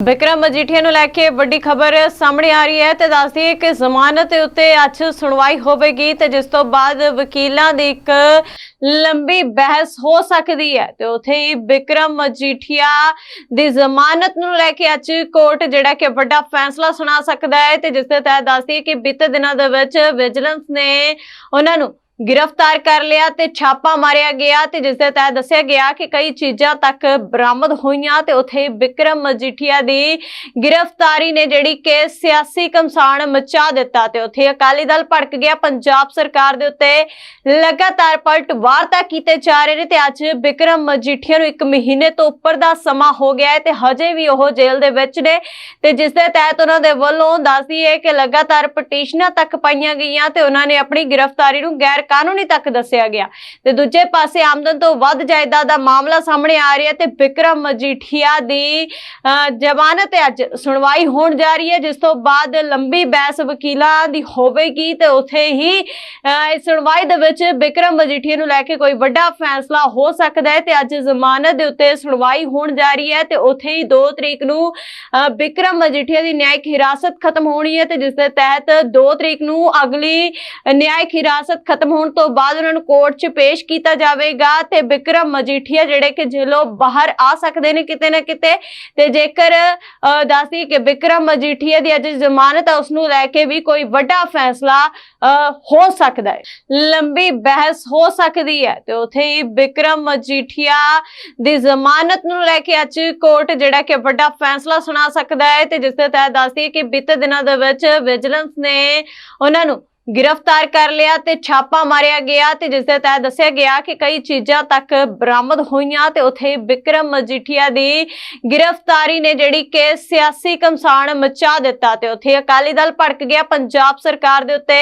ਵਿਕਰਮ ਮਜੀਠੀਆ ਨੂੰ ਲੈ ਕੇ ਵੱਡੀ ਖਬਰ ਸਾਹਮਣੇ ਆ ਰਹੀ ਹੈ ਤੇ ਦੱਸਦੀ ਹੈ ਕਿ ਜ਼ਮਾਨਤ ਉੱਤੇ ਅੱਜ ਸੁਣਵਾਈ ਹੋਵੇਗੀ ਤੇ ਜਿਸ ਤੋਂ ਬਾਅਦ ਵਕੀਲਾਂ ਦੀ ਇੱਕ ਲੰਬੀ ਬਹਿਸ ਹੋ ਸਕਦੀ ਹੈ ਤੇ ਉਥੇ ਹੀ ਵਿਕਰਮ ਮਜੀਠੀਆ ਦੀ ਜ਼ਮਾਨਤ ਨੂੰ ਲੈ ਕੇ ਅੱਜ ਕੋਰਟ ਜਿਹੜਾ ਕਿ ਵੱਡਾ ਫੈਸਲਾ ਸੁਣਾ ਸਕਦਾ ਹੈ ਤੇ ਜਿਸ ਦੇ ਤਹਿਤ ਦੱਸਦੀ ਹੈ ਕਿ ਬੀਤੇ ਦਿਨਾਂ ਦੇ ਵਿੱਚ ਵਿਜੀਲੈਂਸ ਨੇ ਉਹਨਾਂ ਨੂੰ ਗ੍ਰਿਫਤਾਰ ਕਰ ਲਿਆ ਤੇ ਛਾਪਾ ਮਾਰਿਆ ਗਿਆ ਤੇ ਜਿਸ ਦੇ ਤਹਿਤ ਦੱਸਿਆ ਗਿਆ ਕਿ ਕਈ ਚੀਜ਼ਾਂ ਤੱਕ ਬਰਾਮਦ ਹੋਈਆਂ ਤੇ ਉਥੇ ਵਿਕਰਮ ਮਜੀਠੀਆ ਦੀ ਗ੍ਰਿਫਤਾਰੀ ਨੇ ਜਿਹੜੀ ਕਿ ਸਿਆਸੀ ਕਮਸਾਨ ਮਚਾ ਦਿੱਤਾ ਤੇ ਉਥੇ ਅਕਾਲੀ ਦਲ ਭੜਕ ਗਿਆ। ਪੰਜਾਬ ਸਰਕਾਰ ਦੇ ਉੱਤੇ ਲਗਾਤਾਰ ਪਲਟਵਾਰਤਾ ਕੀਤੇ ਜਾ ਰਹੇ ਨੇ ਤੇ ਅੱਜ ਵਿਕਰਮ ਮਜੀਠੀਆ ਨੂੰ ਇੱਕ ਮਹੀਨੇ ਤੋਂ ਉੱਪਰ ਦਾ ਸਮਾਂ ਹੋ ਗਿਆ ਹੈ ਤੇ ਹਜੇ ਵੀ ਉਹ ਜੇਲ੍ਹ ਦੇ ਵਿੱਚ ਨੇ ਤੇ ਜਿਸ ਦੇ ਤਹਿਤ ਉਹਨਾਂ ਦੇ ਵੱਲੋਂ ਦੱਸਦੀ ਹੈ ਕਿ ਲਗਾਤਾਰ ਪਟੀਸ਼ਨਾਂ ਤੱਕ ਪਾਈਆਂ ਗਈਆਂ ਤੇ ਉਹਨਾਂ ਨੇ ਆਪਣੀ ਗ੍ਰਿਫਤਾਰੀ ਨੂੰ ਗੈਰ ਕਾਨੂੰਨੀ ਤੱਕ ਦੱਸਿਆ ਗਿਆ। ਤੇ ਦੂਜੇ ਪਾਸੇ ਆਮਦਨ ਤੋਂ ਵੱਧ ਜਾਇਦਾਦ ਦਾ ਮਾਮਲਾ ਸਾਹਮਣੇ ਆ ਰਿਹਾ ਤੇ ਵਿਕਰਮ ਮਜੀਠੀਆ ਦੀ ਜ਼ਮਾਨਤ ਅੱਜ ਸੁਣਵਾਈ ਹੋਣ ਜਾ ਰਹੀ ਹੈ ਜਿਸ ਤੋਂ ਬਾਅਦ ਲੰਬੀ ਬਹਿਸ ਵਕੀਲਾਂ ਦੀ ਹੋਵੇਗੀ ਤੇ ਉਥੇ ਹੀ ਇਸ ਸੁਣਵਾਈ ਦੇ ਵਿੱਚ ਵਿਕਰਮ ਮਜੀਠੀਆ ਨੂੰ ਲੈ ਕੇ ਕੋਈ ਵੱਡਾ ਫੈਸਲਾ ਹੋ ਸਕਦਾ ਹੈ ਤੇ ਅੱਜ ਜ਼ਮਾਨਤ ਦੇ ਉੱਤੇ ਸੁਣਵਾਈ ਹੋਣ ਜਾ ਰਹੀ ਹੈ ਤੇ ਉਥੇ ਹੀ 2 ਤਰੀਕ ਨੂੰ ਅਹ, ਵਿਕਰਮ ਮਜੀਠੀਆ ਦੀ ਨਿਆਇਕ ਹਿਰਾਸਤ ਖਤਮ ਹੋਣੀ ਹੈ ਤੇ ਜਿਸ ਦੇ ਤਹਿਤ 2 ਤਰੀਕ ਨੂੰ ਅਗਲੀ ਨਿਆਇਕ ਹਿਰਾਸਤ ਖਤਮ ਹੋਣ ਤੋਂ ਬਾਅਦ ਉਹਨਾਂ ਨੂੰ ਕੋਰਟ 'ਚ ਪੇਸ਼ ਕੀਤਾ ਜਾਵੇਗਾ ਤੇ ਵਿਕਰਮ ਮਜੀਠੀਆ ਜਿਹੜੇ ਕਿ ਜੇਲੋਂ ਬਾਹਰ ਆ ਸਕਦੇ ਨੇ ਕਿਤੇ ਨਾ ਕਿਤੇ, ਤੇ ਜੇਕਰ ਦੱਸਦੀ ਕਿ ਵਿਕਰਮ ਮਜੀਠੀਆ ਦੀ ਅੱਜ ਜ਼ਮਾਨਤ ਹੈ ਉਸ ਨੂੰ ਲੈ ਕੇ ਵੀ ਕੋਈ ਵੱਡਾ ਫੈਸਲਾ ਹੋ ਸਕਦਾ ਹੈ। ਲੰਬੀ ਬਹਿਸ ਹੋ ਸਕਦੀ ਹੈ ਤੇ ਉਥੇ ਹੀ ਵਿਕਰਮ ਮਜੀਠੀਆ ਦੀ ਜ਼ਮਾਨਤ ਨੂੰ ਲੈ ਕੇ ਅੱਜ ਕੋਰਟ ਜਿਹੜਾ ਕਿ ਵੱਡਾ ਫੈਸਲਾ ਸੁਣਾ ਸਕਦਾ ਹੈ ਤੇ ਜਿਸ ਦੇ ਤਹਿਤ ਦੱਸਦੀ ਹੈ ਕਿ ਬੀਤੇ ਦਿਨਾਂ ਦੇ ਵਿੱਚ ਵਿਜੀਲੈਂਸ ਨੇ ਉਹਨਾਂ ਨੂੰ ਗ੍ਰਿਫਤਾਰ ਕਰ ਲਿਆ ਤੇ ਛਾਪਾ ਮਾਰਿਆ ਗਿਆ ਤੇ ਜਿਸ ਦੇ ਤਹਿਤ ਦੱਸਿਆ ਗਿਆ ਕਿ ਕਈ ਚੀਜ਼ਾਂ ਤੱਕ ਬਰਾਮਦ ਹੋਈਆਂ ਤੇ ਉਥੇ ਵਿਕਰਮ ਮਜੀਠੀਆ ਦੀ ਗ੍ਰਿਫਤਾਰੀ ਨੇ ਜਿਹੜੀ ਕਿ ਸਿਆਸੀ ਕਮਸਾਨ ਮਚਾ ਦਿੱਤਾ ਤੇ ਉਥੇ ਅਕਾਲੀ ਦਲ ਭੜਕ ਗਿਆ। ਪੰਜਾਬ ਸਰਕਾਰ ਦੇ ਉੱਤੇ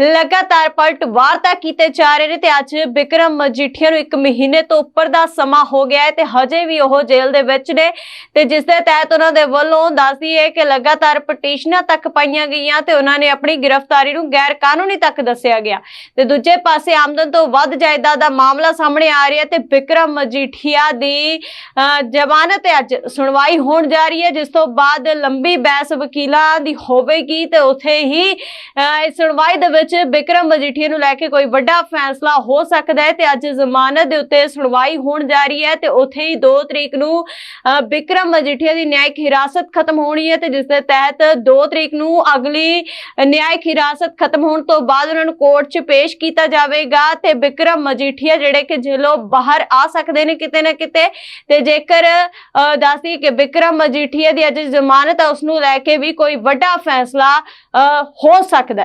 ਲਗਾਤਾਰ ਪਲਟਵਾਰਤਾ ਕੀਤੇ ਜਾ ਰਹੇ ਨੇ ਤੇ ਅੱਜ ਵਿਕਰਮ ਮਜੀਠੀਆ ਨੂੰ ਇੱਕ ਮਹੀਨੇ ਤੋਂ ਉੱਪਰ ਦਾ ਸਮਾਂ ਹੋ ਗਿਆ ਹੈ ਤੇ ਹਜੇ ਵੀ ਉਹ ਜੇਲ੍ਹ ਦੇ ਵਿੱਚ ਨੇ ਤੇ ਜਿਸ ਦੇ ਤਹਿਤ ਉਹਨਾਂ ਦੇ ਵੱਲੋਂ ਦੱਸਦੀ ਹੈ ਕਿ ਲਗਾਤਾਰ ਪਟੀਸ਼ਨਾਂ ਤੱਕ ਪਾਈਆਂ ਗਈਆਂ ਤੇ ਉਹਨਾਂ ਨੇ ਆਪਣੀ ਗ੍ਰਿਫਤਾਰੀ ਨੂੰ ਗੈਰ ਕਾਨੂੰਨੀ ਤੱਕ ਦੱਸਿਆ ਗਿਆ। ਤੇ ਦੂਜੇ ਪਾਸੇ ਆਮਦਨ ਤੋਂ ਵੱਧ ਜਾਇਦਾਦ ਦਾ ਮਾਮਲਾ ਸਾਹਮਣੇ ਆ ਰਿਹਾ ਤੇ ਵਿਕਰਮ ਮਜੀਠੀਆ ਦੀ ਜ਼ਮਾਨਤ ਅੱਜ। ਸੁਣਵਾਈ ਹੋਣ ਜਾ ਰਹੀ ਹੈ ਜਿਸ ਤੋਂ ਬਾਅਦ ਲੰਬੀ ਬਹਿਸ ਵਕੀਲਾਂ ਦੀ ਹੋਵੇਗੀ ਤੇ ਉਥੇ ਹੀ ਇਸ ਸੁਣਵਾਈ ਦੇ ਵਿੱਚ ਵਿਕਰਮ ਮਜੀਠੀਆ ਨੂੰ ਲੈ ਕੇ ਕੋਈ ਵੱਡਾ ਫੈਸਲਾ ਹੋ ਸਕਦਾ ਹੈ ਤੇ ਅੱਜ ਜ਼ਮਾਨਤ ਦੇ ਉੱਤੇ ਸੁਣਵਾਈ ਹੋਣ ਜਾ ਰਹੀ ਹੈ ਤੇ ਉਥੇ ਹੀ 2 ਤਰੀਕ ਨੂੰ ਅਹ, ਵਿਕਰਮ ਮਜੀਠੀਆ ਦੀ ਨਿਆਇਕ ਹਿਰਾਸਤ ਖਤਮ ਹੋਣੀ ਹੈ ਤੇ ਜਿਸ ਦੇ ਤਹਿਤ 2 ਤਰੀਕ ਨੂੰ ਅਗਲੀ ਨਿਆਇਕ ਹਿਰਾਸਤ ਖਤਮ ਹੋਣ ਤੋਂ ਬਾਅਦ ਉਹਨਾਂ ਨੂੰ ਕੋਰਟ 'ਚ ਪੇਸ਼ ਕੀਤਾ ਜਾਵੇਗਾ ਤੇ ਵਿਕਰਮ ਮਜੀਠੀਆ ਜਿਹੜੇ ਕਿ ਜੇਲੋਂ ਬਾਹਰ ਆ ਸਕਦੇ ਨੇ ਕਿਤੇ ਨਾ ਕਿਤੇ ਤੇ ਜੇਕਰ ਅਹ, ਦੱਸਦੀ ਕਿ ਵਿਕਰਮ ਮਜੀਠੀਆ ਦੀ ਅੱਜ ਜ਼ਮਾਨਤ ਹੈ ਉਸ ਨੂੰ ਲੈ ਕੇ ਵੀ ਕੋਈ ਵੱਡਾ ਫੈਸਲਾ ਅਹ, ਹੋ ਸਕਦਾ ਹੈ।